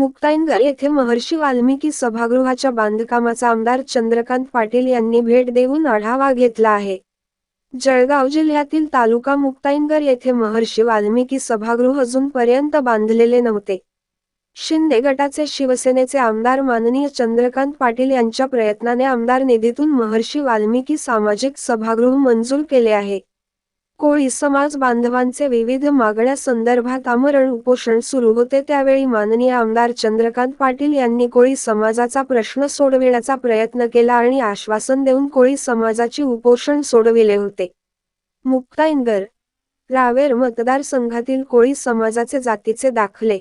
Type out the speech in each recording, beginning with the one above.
मुक्ताईनगर येथे महर्षी वाल्मिकी सभागृहाच्या बांधकामाचा आमदार चंद्रकांत पाटील यांनी भेट देऊन आढावा घेतला आहे. जळगाव जिल्ह्यातील तालुका मुक्ताईनगर येथे महर्षी वाल्मिकी सभागृह अजूनपर्यंत बांधलेले नव्हते. शिंदे गटाचे शिवसेनेचे आमदार माननीय चंद्रकांत पाटील यांच्या प्रयत्नाने आमदार निधीतून महर्षी वाल्मिकी सामाजिक सभागृह मंजूर केले आहे. कोळी समाज बांधवांचे विविध मागण्या संदर्भात आमरण उपोषण सुरू होते. त्यावेळी माननीय आमदार चंद्रकांत पाटील यांनी कोळी समाजाचा प्रश्न सोडविण्याचा प्रयत्न केला आणि आश्वासन देऊन कोळी समाजाची उपोषण सोडविले होते. मुक्ताईनगर रावेर मतदारसंघातील कोळी समाजाचे जातीचे दाखले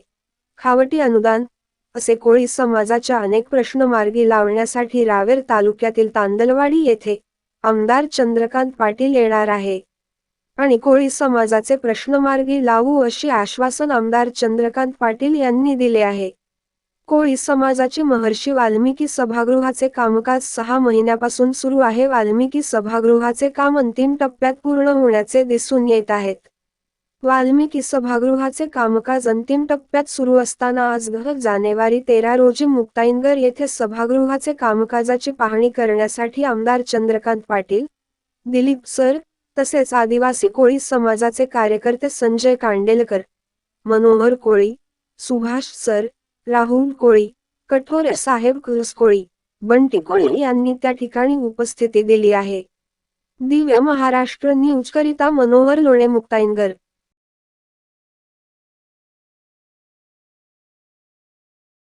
खावटी अनुदान असे कोळी समाजाच्या अनेक प्रश्न मार्गी लावण्यासाठी रावेर तालुक्यातील तांदलवाडी येथे आमदार चंद्रकांत पाटील येणार आहे. आणि कोळी समाजाचे प्रश्न मार्गी लावू अशी आश्वासन आमदार चंद्रकांत पाटील यांनी दिले आहे. कोळी समाजाचे महर्षी वाल्मिकी सभागृहाचे कामकाज सहा महिन्यापासून सुरू आहे. वाल्मिकी सभागृहाचे काम अंतिम टप्प्यात पूर्ण होण्याचे दिसून येत आहेत. वाल्मिकी सभागृहाचे कामकाज अंतिम टप्प्यात सुरू असताना आज जानेवारी तेरा रोजी मुक्ताईनगर येथे सभागृहाचे कामकाजाची पाहणी करण्यासाठी आमदार चंद्रकांत पाटील दिलीप सर तसेच आदिवासी कोळी समाजाचे कार्यकर्ते संजय कांडेलकर मनोहर कोळी सुभाष सर राहुल कोळी कठोर साहेब कोळी बंटी कोळी यांनी त्या ठिकाणी उपस्थिती दिली आहे. दिव्य महाराष्ट्र न्यूज करिता मनोहर लोणे मुक्ताईनगर